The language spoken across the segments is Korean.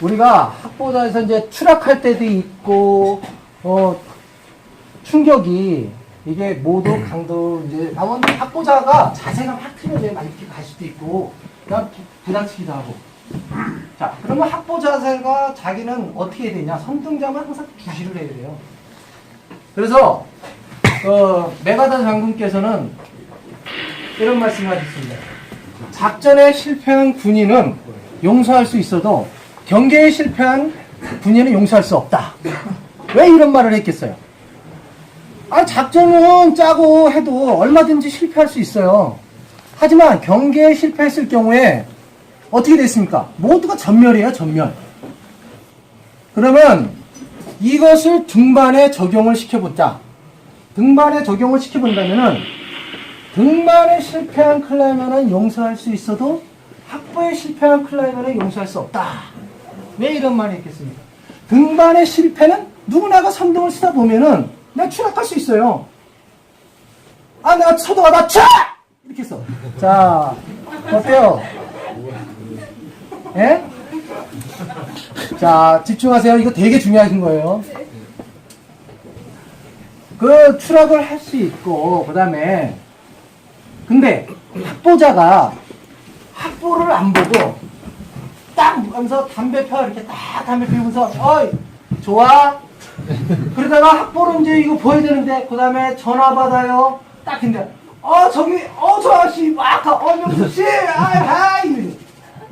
우리가 학보자에서 이제 추락할 때도 있고, 어, 충격이 이게 모두 강도 이제 나오는데 학보자가 자세가 확 틀려져야 막 이렇게 갈 수도 있고, 그냥 부- 부닥치기도 하고. 자, 그러면 학보 자세가 자기는 어떻게 해야 되냐? 선등자만 항상 주시를 해야 돼요. 그래서, 어, 메가다 장군께서는 이런 말씀을 하셨습니다. 작전에 실패한 군인은 용서할 수 있어도 경계에 실패한 군인은 용서할 수 없다. 왜 이런 말을 했겠어요? 아, 작전은 짜고 해도 얼마든지 실패할 수 있어요. 하지만 경계에 실패했을 경우에 어떻게 됐습니까? 모두가 전멸이에요, 전멸. 그러면 이것을 등반에 적용을 시켜보자. 등반에 적용을 시켜본다면은 등반에 실패한 클라이머는 용서할 수 있어도 학부에 실패한 클라이머는 용서할 수 없다. 왜 이런 말이 있겠습니까? 등반의 실패는 누구나가 선동을 쓰다 보면은 내가 추락할 수 있어요. 아, 내가 서도하다 추락! 이렇게 써. 자, 어때요? 예? 자, 집중하세요. 이거 되게 중요한 거예요. 그 추락을 할 수 있고, 그 다음에, 근데 학보자가 학보를 안 보고 딱 하면서 담배 펴 이렇게 딱 담배 피우면서 어이 좋아 그러다가 학보를 이제 이거 보여야 되는데 그 다음에 전화 받아요 딱 근데 어 저기 어 저 아저씨 막 어 명수 씨 아이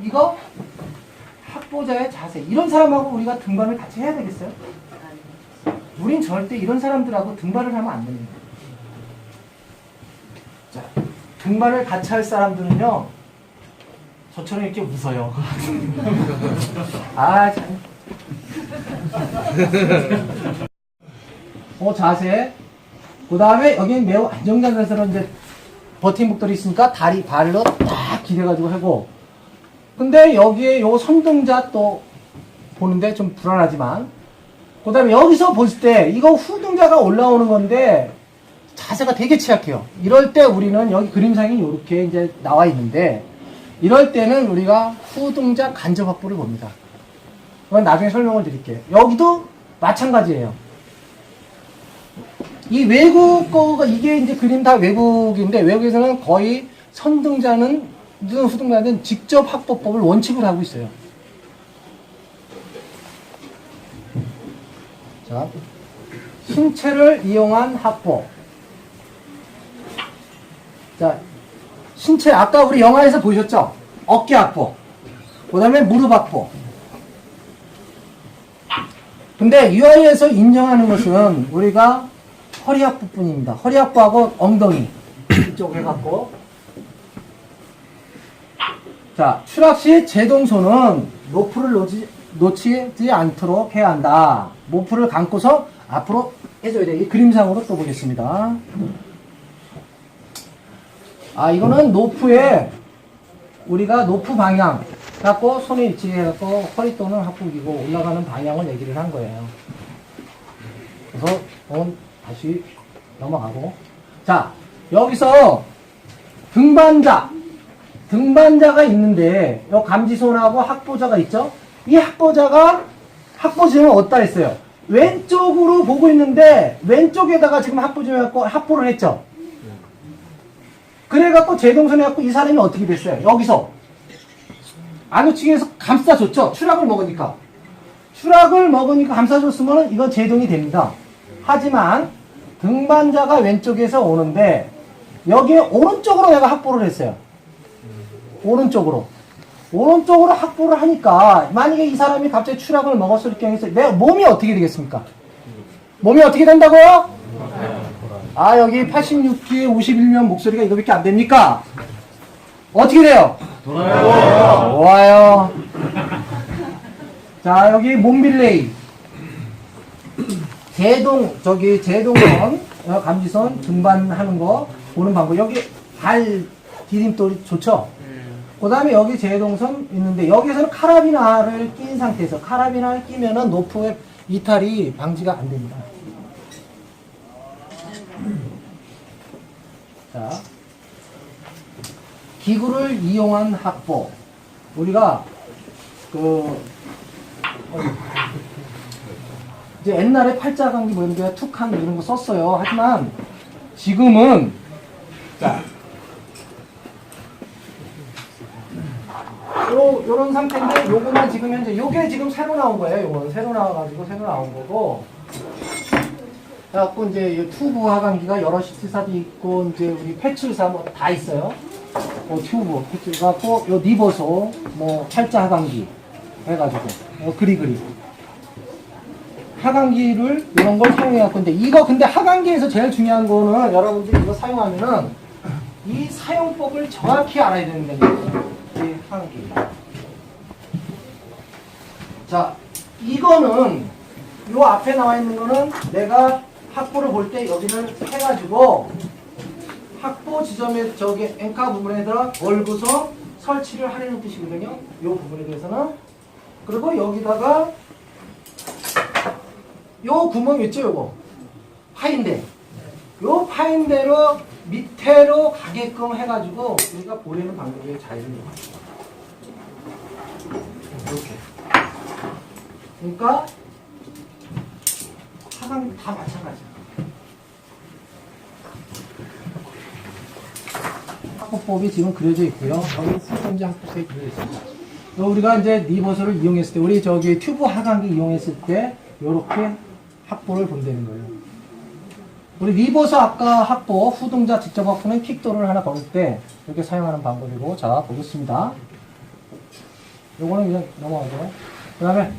이거 학보자의 자세 이런 사람하고 우리가 등반을 같이 해야 되겠어요? 우린 절대 이런 사람들하고 등반을 하면 안 됩니다. 자, 등반을 같이 할 사람들은요, 저처럼 이렇게 웃어요. 아, 참. 어, 자세. 그 다음에 여기는 매우 안정된 자세로 이제 버팀목들이 있으니까 다리, 발로 딱 기대가지고 하고. 근데 여기에 요 선등자 또 보는데 좀 불안하지만. 그 다음에 여기서 봤을 때 이거 후등자가 올라오는 건데 자세가 되게 취약해요. 이럴 때 우리는 여기 그림상이 이렇게 이제 나와 있는데 이럴 때는 우리가 후등자 간접 확보를 봅니다. 그건 나중에 설명을 드릴게요. 여기도 마찬가지예요. 이 외국 거가 이게 이제 그림 다 외국인데 외국에서는 거의 선등자는 후등자는 직접 확보법을 원칙으로 하고 있어요. 자, 신체를 이용한 확보. 자, 신체 아까 우리 영화에서 보셨죠? 어깨 확보. 그다음에 무릎 확보. 근데 UI에서 인정하는 것은 우리가 허리 확보뿐입니다. 허리 확보하고 엉덩이 이쪽 해갖고 자 추락 시 제동소는 로프를 놓지, 놓치지 않도록 해야 한다. 모프를 감고서 앞으로 해줘야 돼. 이 그림상으로 또 보겠습니다. 아 이거는 노프에 우리가 노프 방향 갖고 손에 위치해갖고 허리 또는 합국이고 올라가는 방향을 얘기를 한 거예요. 그래서 어, 다시 넘어가고 자 여기서 등반자 등반자가 있는데 요 감지손하고 학보자가 있죠. 이 학보자가 학보지는 어디다 했어요? 왼쪽으로 보고 있는데 왼쪽에다가 지금 학보지를 갖고 학보를 했죠. 그래갖고 제동선에 갖고 이 사람이 어떻게 됐어요? 여기서 안우측에서 감싸줬죠. 추락을 먹으니까. 추락을 먹으니까 감싸줬으면 이건 제동이 됩니다. 하지만 등반자가 왼쪽에서 오는데 여기에 오른쪽으로 내가 확보를 했어요. 오른쪽으로. 오른쪽으로 확보를 하니까 만약에 이 사람이 갑자기 추락을 먹었을 경우에 내 몸이 어떻게 되겠습니까? 몸이 어떻게 된다고요? 아 여기 86기에 51명 목소리가 이거밖에 안 됩니까? 어떻게 돼요? 돌아요. 좋아요. 자 여기 몸빌레이 제동 저기 제동선 어, 감지선 등반하는 거 보는 방법 여기 발 디딤돌이 좋죠? 그 다음에 여기 제동선 있는데 여기서는 카라비나를 낀 상태에서 카라비나를 끼면은 노프의 이탈이 방지가 안 됩니다. 자, 기구를 이용한 확보. 우리가 그 이제 옛날에 팔자강기 뭐 이런 게 툭한 이런 거 썼어요. 하지만 지금은 자 요, 요런 상태인데 요거는 지금 현재 요게 지금 새로 나온 거예요. 요거는 새로 나와가지고 새로 나온 거고 그래갖고 이제 이 튜브 하강기가 여러 시티사도 있고 이제 우리 패치사 뭐 다 있어요. 어, 튜브 패치 갖고 요 니버소 뭐 팔자 하강기 해가지고 어, 그리 그리 하강기를 이런 걸 사용해갖고 근데 이거 근데 하강기에서 제일 중요한 거는 여러분들이 이거 사용하면은 이 사용법을 정확히 알아야 되는 거예요. 이 하강기. 자, 이거는 요 앞에 나와 있는 거는 내가 학보를 볼 때 여기를 해가지고 학보 지점에 저기 엔카 부분에다가 걸고서 설치를 하려는 뜻이거든요. 요 부분에 대해서는 그리고 여기다가 요 구멍 있죠, 요거 파인대. 요 파인대로 밑에로 가게끔 해가지고 우리가 보내는 것 같아요. 이렇게. 그러니까 하강 다 마찬가지야. 학법법이 지금 그려져 있고요. 여기 후성지 학법에 그려져 있습니다. 또 우리가 이제 니버스를 이용했을 때, 우리 저기 튜브 하강기 이용했을 때, 요렇게 학보를 본다는 거예요. 우리 리버스 아까 학보, 후동자 직접 학보는 킥도를 하나 걸을 때, 이렇게 사용하는 방법이고, 자, 보겠습니다. 요거는 그냥 넘어가죠. 그 다음에,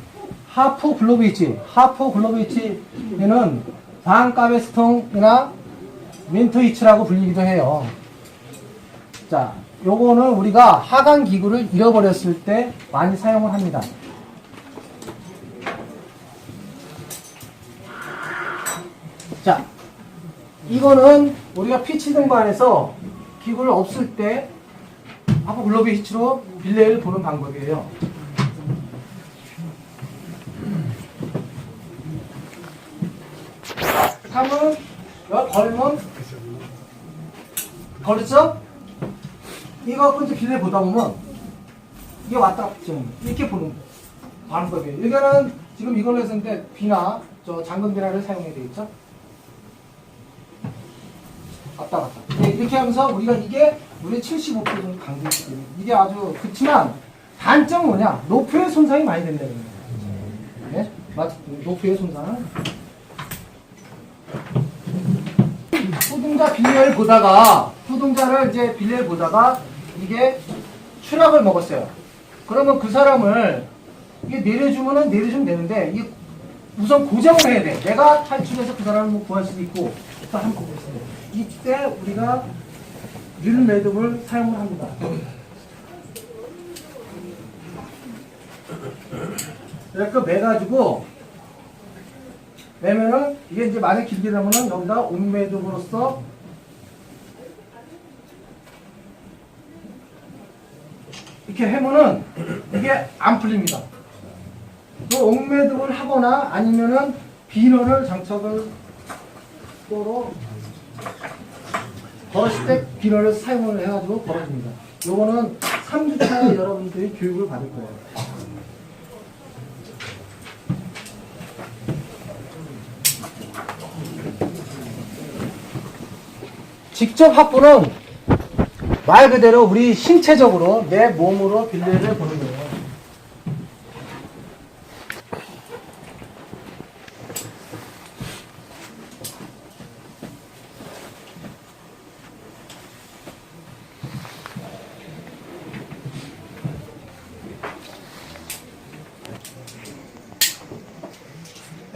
하프 글로브 위치. 하프 글로브 위치는 반값의 스통이나 민트 위치라고 불리기도 해요. 자, 요거는 우리가 하강 기구를 잃어버렸을 때 많이 사용을 합니다. 자, 이거는 우리가 피치 등반에서 기구를 없을 때 하프 글로브 위치로 빌레를 보는 방법이에요. 하면 여기 걸면 걸었죠? 이거 갖고 이제 빌레 보다 보면 이게 왔다 갔다 이렇게 보는 방법이에요. 이거는 지금 이걸로 했는데 비나 저 잠금 비나를 사용해야 되겠죠? 왔다 갔다. 네, 이렇게 하면서 우리가 이게 우리 75% 정도 강조했기 이게 아주 그렇지만 단점은 뭐냐? 노프의 손상이 많이 된다는 거예요. 네? 맞, 노프의 손상 은 후동자 빌레를 보다가 후동자를 이제 빌레를 보다가 이게 추락을 먹었어요. 그러면 그 사람을 이게 내려주면은 내려주면 되는데 이게 우선 고정을 해야 돼. 내가 탈출해서 그 사람을 뭐 구할 수도 있고 또 한번 보겠습니다. 이때 우리가 릴 매듭을 사용을 합니다. 이렇게 매가지고 매면은 이게 이제 만약 길게 되면은 여기다 옥매듭으로써 이렇게 해면은 이게 안 풀립니다. 또 옥매듭을 하거나 아니면은 비너를 장착을 또로 걸었을 때 비너를 사용을 해가지고 걸어줍니다. 요거는 3주차에 여러분들이 교육을 받을 거예요. 직접 확보는 말 그대로 우리 신체적으로 내 몸으로 빌레를 보는 거예요.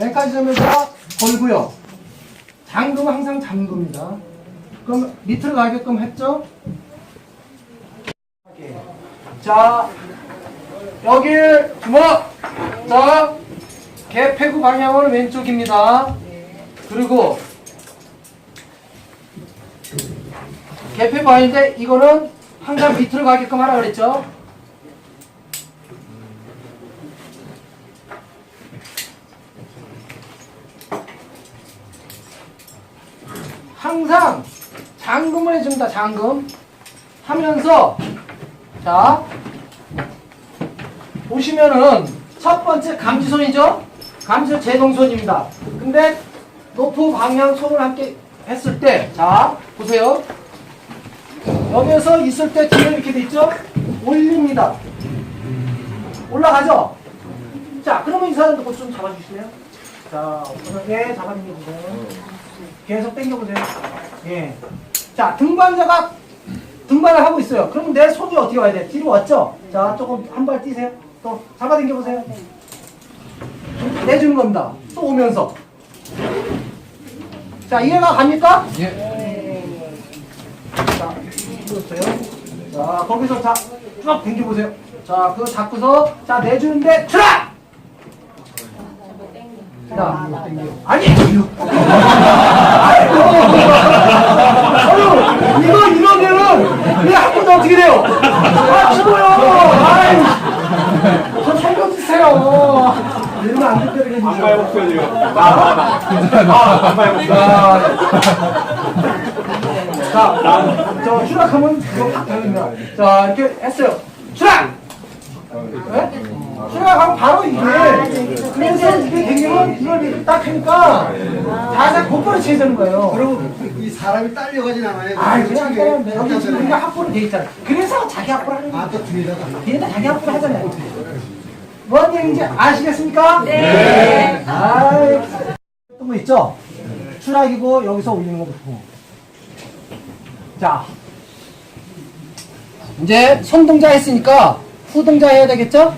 여기까지 점에서 걸고요. 잠금은 항상 잠금입니다. 그럼 밑으로 가게끔 했죠? 자, 여기 주먹. 자, 개폐구 방향은 왼쪽입니다. 그리고 개폐구 아닌데 이거는 항상 밑으로 가게끔 하라 그랬죠? 항상 잠금을 해줍니다. 잠금 하면서 자 보시면은 첫 번째 감지손이죠? 감지손 제동손입니다. 근데 노프 방향 손을 함께 했을 때, 자, 보세요. 여기에서 있을 때 뒤에 이렇게 돼 있죠? 올립니다. 올라가죠? 자, 그러면 이 사람도 그것 좀 잡아주실래요? 자, 예, 잡아당겨보세요. 계속 당겨보세요. 예. 자, 등반자가 등반을 하고 있어요. 그럼 내 손이 어떻게 와야 돼? 뒤로 왔죠? 자, 조금 한 발 뛰세요. 또 잡아당겨 보세요. 내주는 겁니다. 또 오면서. 자, 이해가 갑니까? 예. 자, 그렇어요. 자, 거기서 자, 쭉 당겨 보세요. 자, 그거 잡고서, 자, 내주는데! 자, 아니! 아유, 이거 이게 한 번도 어떻게 돼요? 아, 죽어요! 아이, 저 살려주세요! 이러면 안 된다는 안 해볼게요 지금. 아, 안 해볼게요. 자, 자, 저 추락하면 이거 바뀌어집니다. 자, 이렇게 했어요. 추락! 네? 추락하면 바로 이게, 그래서 이게 되면 이걸 이렇게 딱 하니까 자세 곧바로 취해지는 거예요. 그리고 이 사람이 딸려가진 않아요. 아, 그냥 그냥 네, 여기 지금 우리가 확보로 돼 있잖아요. 그래서 자기 확보를 하는 거예요. 아, 또 뒤에다가. 뒤에다 자기 확보를 하잖아요. 뭔 얘기인지 아시겠습니까? 네. 아이, 또뭐 있죠? 추락이고 여기서 올리는 거부터. 자, 이제 손동자 했으니까 후동자 해야 되겠죠?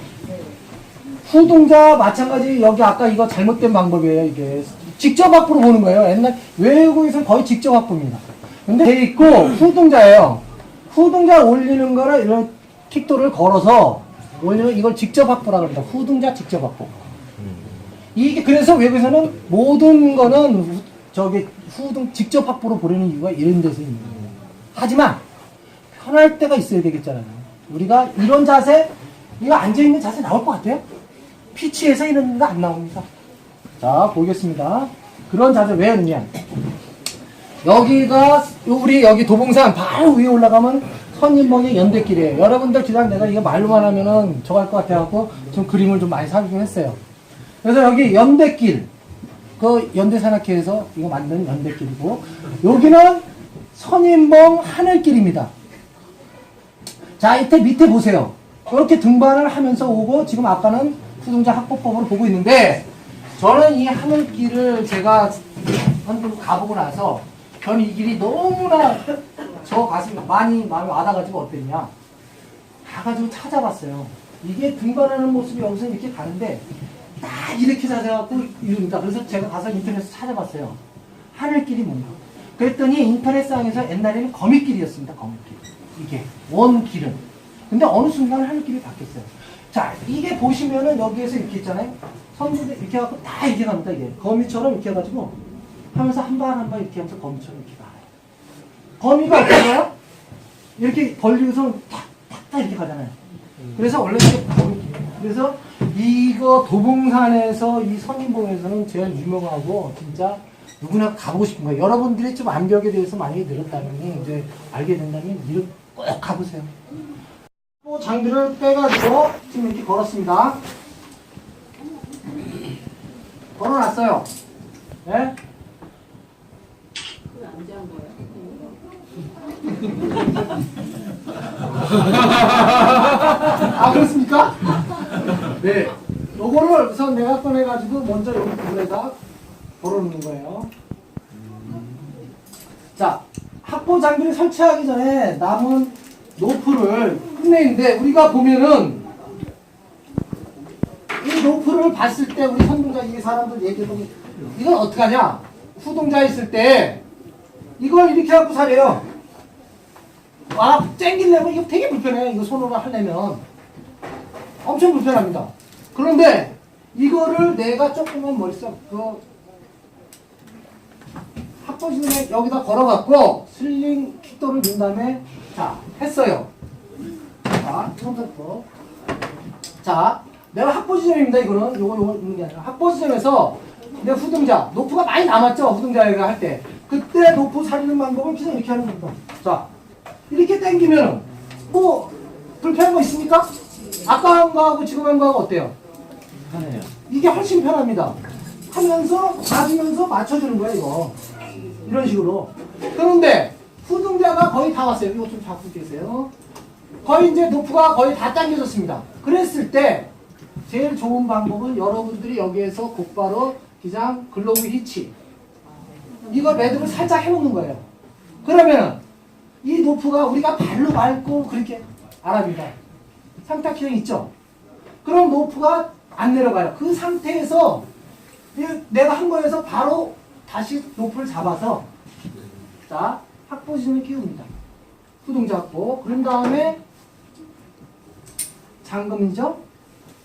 후동자 마찬가지 여기 아까 이거 잘못된 방법이에요 이게 직접 확보로 보는 거예요 옛날 외국에서는 거의 직접 확보입니다 근데 돼 있고 후동자예요 후동자 올리는 거를 이런 킥도를 걸어서 올리면 이걸 직접 확보라 그럽니다 후동자 직접 확보 이게 그래서 외국에서는 모든 거는 후- 저기 후등 직접 확보로 보려는 이유가 이런 데서 있는 거예요 하지만 편할 때가 있어야 되겠잖아요. 우리가 이런 자세, 이거 앉아 있는 자세 나올 것 같아요? 피치에서 이런 거 안 나옵니다. 자, 보겠습니다. 그런 자세 왜 했느냐. 여기가, 우리 여기 도봉산 바로 위에 올라가면 선인봉의 연대길이에요. 여러분들 그냥 내가 이거 말로만 하면은 저할 것 같아갖고 좀 그림을 좀 많이 사주긴 했어요. 그래서 여기 연대길, 그 연대산악회에서 이거 만든 연대길이고, 여기는 선인봉 하늘길입니다. 자, 이때 밑에 보세요. 이렇게 등반을 하면서 오고, 지금 아까는 후동자 학보법으로 보고 있는데, 저는 이 하늘길을 제가 한 번 가보고 나서, 저는 이 길이 너무나 저 가슴이 많이 마음에 와닿아가지고 어땠냐. 가가지고 찾아봤어요. 이게 등반하는 모습이 여기서 이렇게 가는데, 딱 이렇게 찾아갖고 이럽니다. 그래서 제가 가서 인터넷에서 찾아봤어요. 하늘길이 뭔가. 그랬더니 인터넷상에서 옛날에는 거미길이었습니다. 거미길. 이게 원길은. 근데 어느 순간 하늘길이 바뀌었어요. 자, 이게 보시면은 여기에서 이렇게 있잖아요. 선수들 이렇게 해갖고 다 이렇게 갑니다. 이게 거미처럼 이렇게 해가지고 하면서 한 발 한발 이렇게 하면서 거미처럼 이렇게 가요. 거미가 어떻게 가요? 이렇게 벌리고서 탁 탁 탁 이렇게 가잖아요. 그래서 원래 이게 거미길이에요. 그래서 이거 도봉산에서 이 선인봉에서는 제일 유명하고 진짜 누구나 가보고 싶은 거예요. 여러분들이 좀 암벽에 대해서 많이 늘었다면 이제 알게 된다면 이를 꼭 가보세요. 또 장비를 빼가지고 지금 이렇게 걸었습니다. 걸어놨어요. 네? 아 그렇습니까? 네. 요거를 우선 내가 꺼내가지고 먼저 여기 물에다 걸어놓는 거예요. 자, 확보 장비를 설치하기 전에 남은 노프를 끝내는데 우리가 보면은 이 노프를 봤을 때 우리 선동자 이 사람들 얘기해 보면 이건 어떻게 하냐? 후동자 있을 때 이걸 이렇게 갖고 사래요. 아, 땡기려면 이거 되게 불편해요. 이거 손으로 하려면. 엄청 불편합니다. 그런데 이거를 내가 조금만 머릿속 그 합보시에 여기다 걸어갖고 슬링 킥도를 넣은 다음에 자 했어요. 자 손잡고 자 내가 합보 지점입니다. 이거는 요거 요거 있는 게 아니라 합보 지점에서 내 후등자 노프가 많이 남았죠. 후등자가 할 때 그때 노프 살리는 방법은 그냥 이렇게 하는 겁니다. 자 이렇게 당기면 뭐 불편한 거 있습니까? 아까 한 거하고 지금 한 거하고 어때요? 편해요. 이게 훨씬 편합니다. 하면서 맞으면서 맞춰주는 거야 이거. 이런 식으로. 그런데 후등자가 거의 다 왔어요. 이거 좀 잡고 계세요. 거의 이제 노프가 거의 다 당겨졌습니다. 그랬을 때 제일 좋은 방법은 여러분들이 여기에서 곧바로 기장 글로브 히치 이거 매듭을 살짝 해놓는 거예요. 그러면 이 노프가 우리가 발로 밟고 그렇게 알아봅니다. 상타키형 있죠? 그럼 노프가 안 내려가요. 그 상태에서 이- 내가 한 거에서 바로 다시 노프를 잡아서 자 확보진을 끼웁니다. 후동 잡고 그런 다음에 잠금이죠.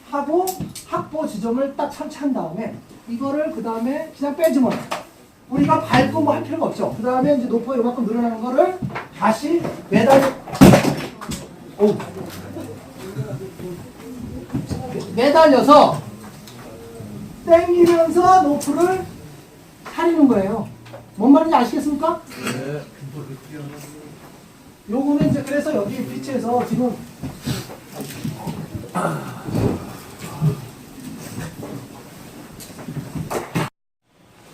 하고 확보 지점을 딱 설치한 다음에 이거를 그 다음에 그냥 빼주면 우리가 밟고 뭐 할 필요가 없죠. 그 다음에 이제 높고 이만큼 늘어나는 거를 다시 매달 오 매달려서 당기면서 노프를 사리는 거예요. 뭔 말인지 아시겠습니까? 요거는 이제 그래서 여기 빛에서 지금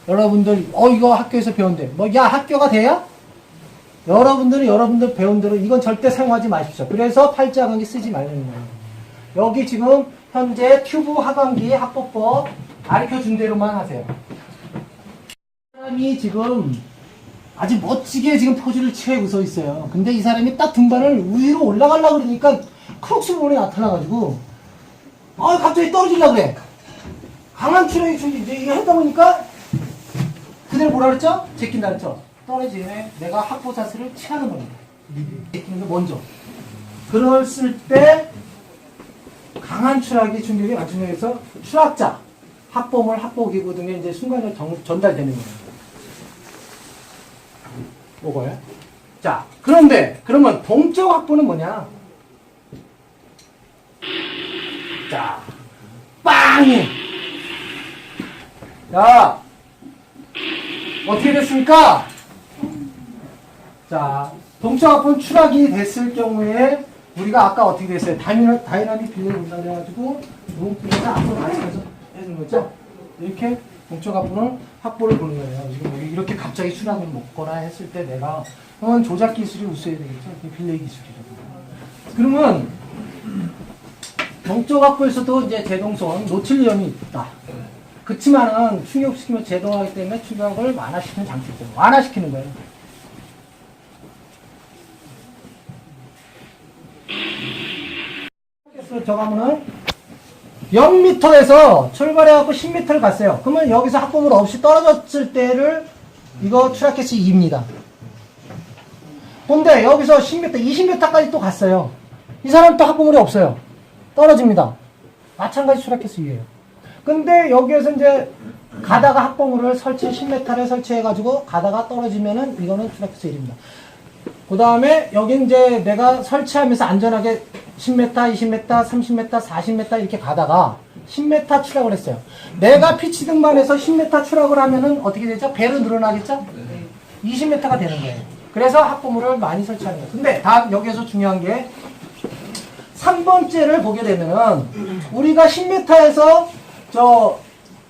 여러분들 어 이거 학교에서 배운대 뭐 야 학교가 돼야? 여러분들은 여러분들 배운 대로 이건 절대 사용하지 마십시오 그래서 팔자강기 쓰지 말라는 거예요 여기 지금 현재 튜브 하강기 학법법 가르쳐 준 대로만 하세요 사람이 지금 아주 멋지게 지금 포즈를 취하고 서 있어요 근데 이 사람이 딱 등반을 위로 올라가려고 그러니까 크록스 부분이 나타나가지고 아 갑자기 떨어지려고 그래 강한 좀 이제 하다 보니까 그대로 뭐라 그랬죠? 제낀다 그랬죠? 떨어지네 내가 학보 자세를 취하는 겁니다. 제끼는 게 먼저. 그랬을 때 강한 추락이 충격이 완충해서 추락자, 학보물, 학보기구 등에 이제 순간적으로 정- 전달되는 거예요. 뭐가요? 자, 그런데 그러면 동적 학보는 뭐냐? 자, 빵이. 야, 어떻게 됐습니까? 자, 동적 합본 추락이 됐을 경우에 우리가 아까 어떻게 됐어요? 다이나, 다이나믹 빌레를 분산해가지고 무분에서 앞으로 가시면서 해주는 거죠? 이렇게 동적합본을 확보를 보는 거예요. 지금 이렇게 갑자기 추락을 먹거나 했을 때 내가 그건 조작 기술이 우수해야 되겠죠? 이게 빌레 기술이라고. 그러면 동적 확보에서도 이제 제동선 놓칠 위험이 있다. 그렇지만은 충격시키면 제동하기 때문에 충격을 완화시키는 장치죠. 완화시키는 거예요. 그래서 저 가면은 0m에서 출발해갖고 10m를 갔어요. 그러면 여기서 합법을 없이 떨어졌을 때를 이거 추락했스 2입니다. 근데 여기서 10m, 20m까지 또 갔어요. 이 사람 또 합법물이 없어요. 떨어집니다. 마찬가지 추락했스 2예요. 근데 여기에서 이제 가다가 합봉물을 설치 10m를 설치해가지고 가다가 떨어지면은 이거는 트랙스 1입니다. 그 다음에 여기 이제 내가 설치하면서 안전하게 10m, 20m, 30m, 40m 이렇게 가다가 10m 추락을 했어요. 내가 피치 등반에서 10m 추락을 하면은 어떻게 되죠? 배로 늘어나겠죠? 20m가 되는 거예요. 그래서 합보물을 많이 설치하는 거예요. 근데 다음 여기에서 중요한 게 3번째를 보게 되면은 우리가 10m에서 저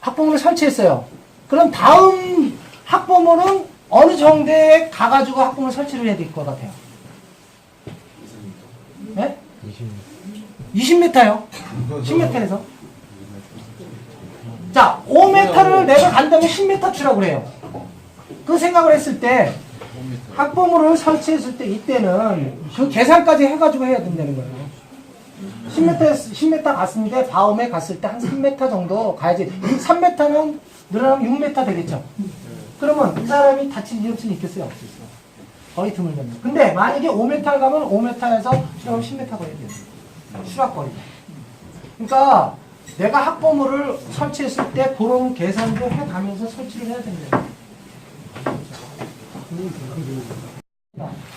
학보물을 설치했어요. 그럼 다음 학보물은 어느 정도에 가가지고 학보물 설치를 해야 될 것 같아요? 네? 20m요. 10m에서. 자, 5m를 내가 간다면 10m 추라고 해요. 그 생각을 했을 때 학보물을 설치했을 때 이때는 그 계산까지 해가지고 해야 된다는 거예요. 10m, 10m 갔는데 다음에 갔을 때 한 3m 정도 가야지. 3m는 늘어나면 6m 되겠죠. 그러면 이 사람이 다칠 위험성이 있겠어요? 없겠어요? 거의 드물겠네요. 근데 만약에 5m 가면 5m에서 추락하면 10m 거리 돼요. 추락거리. 그러니까 내가 학보물을 설치했을 때 그런 계산도 해가면서 설치를 해야 됩니다.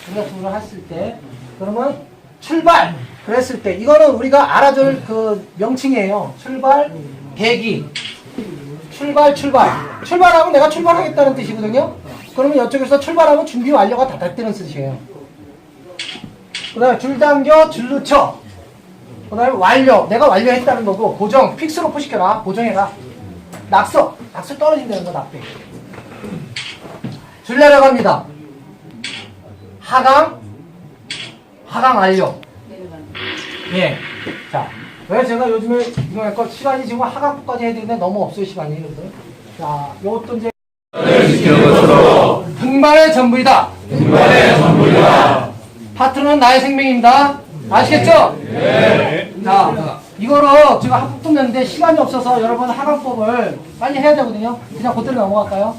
둘을 했을 때 그러면 출발 그랬을 때 이거는 우리가 알아줄 그 명칭이에요 출발 대기 출발 출발 출발하면 내가 출발하겠다는 뜻이거든요 그러면 이쪽에서 출발하면 준비 완료가 다 됐다는 뜻이에요 그 다음에 줄 당겨 줄로 쳐 그 다음에 완료. 내가 완료했다는 거고, 고정. 픽스로 포시켜라. 고정해라. 낙서. 낙서 떨어진다는 거, 낙배. 줄 내려갑니다. 하강. 하강 완료. 예. 자, 왜 제가 요즘에 이거 할거 시간이 지금 하강부까지 해야 되는데 너무 없어요, 시간이. 그래서. 자, 요것도 이제. 등반의 전부이다. 등반의 전부이다. 파트너는 나의 생명입니다. 아시겠죠? 네. 자, 이거로 제가 학부품 냈는데 시간이 없어서 여러분 하강법을 빨리 해야 되거든요. 그냥 그대로 넘어갈까요?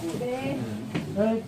네.